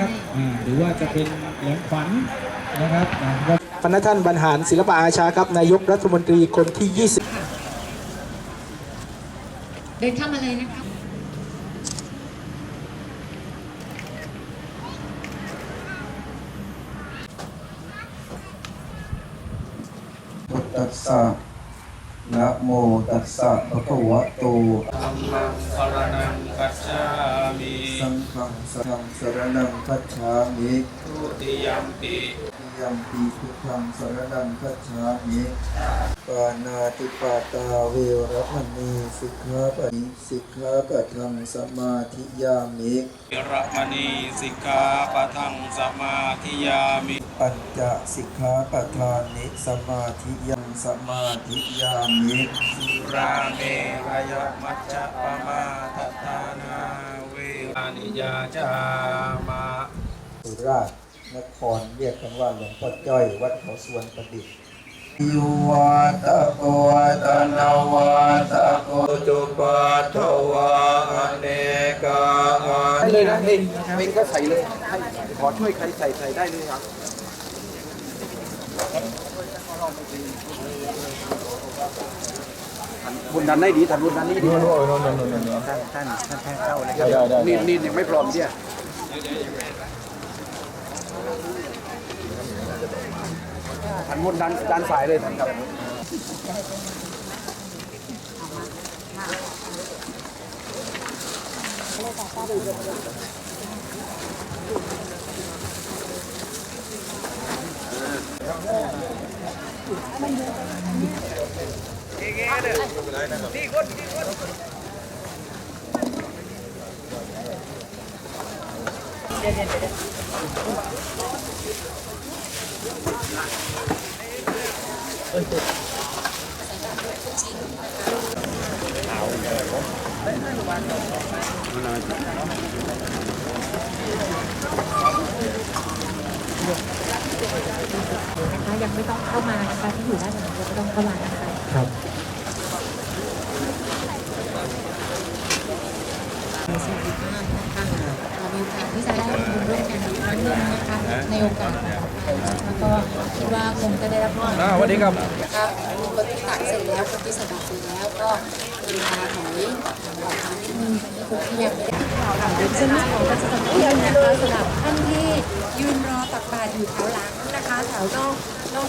นะครับอ่าหรือว่าจะเป็นแหลมขวัญนะครับอ่าก็พนักท่านบรรหารศิลปะอาชาครับนายกรัฐมนตรีคนที่ 20 เดินเข้ามาเลยนะคะพุทธัสสะ นะโมตัสสะภะคะวะโตธัมมังสรณังกัจฉามิสังฆังสังสรณังคัจฉามิทุติยัมปิ ยัมปีพุทธังสรณังคัจฉามิปานาติปาตาเวรมณีสิกขาปะนิสิกขาปะทังสมาธิยามิวิระมณีสิกขาปะทังสมาธิยามิ ปัญจสิกขาปทานิสมาธิยังสมาธิยามิสุราเมรยมัจจปมาทฐานาเวรานิยาจามาสุราษฎร์ นครเรียกกันว่าหลวงพ่อจ้อยวัดเขาสวนประดิษฐ์ยุวัตโกตนวัตโกจุปัตถวาอเนกาอันได้เลยนะเองเองก็ใส่เลยให้ขอช่วยใครใส่ใส่ได้เลยครับบุญดันได้ดีทันบุญดันนี่ดีท่านท่านท่านท่านเข้าเลยครับนี่นี่ยังไม่พร้อมเนี่ย ทันบุญดันดันสายเลยท่านครับนะคะยังไม่ต้องเข้ามานะคะที่อยู่ด้านหลังยังไม่ต้องเข้ามานะคะครับสวัสดีค่ะ มีโอกาสที่จะได้ทำบุญร่วมกันอีกครั้งหนึงนะคะในโอกาสต่อไปแล้วก็คิดว่าคงจะได้รับความสวัสดีครับนะคะคนที่ตักเสร็จแล้วคนที่สะดอกเสร็จแล้วก็เวลาถอยออกมานิดนึงตอนนี้คนที่ยังไม่ได้ค่ะเดี๋ยวจะมีของการสนับสนุนนะคะสำหรับท่านที่ยืนรอตักบาตรอยู่แถวหลังนะคะแถวนอกนอก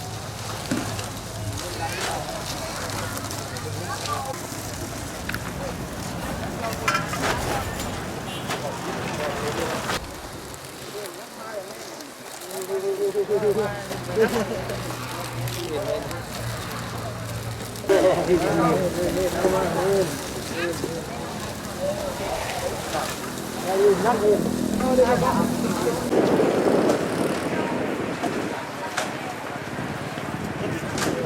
นั่งเอง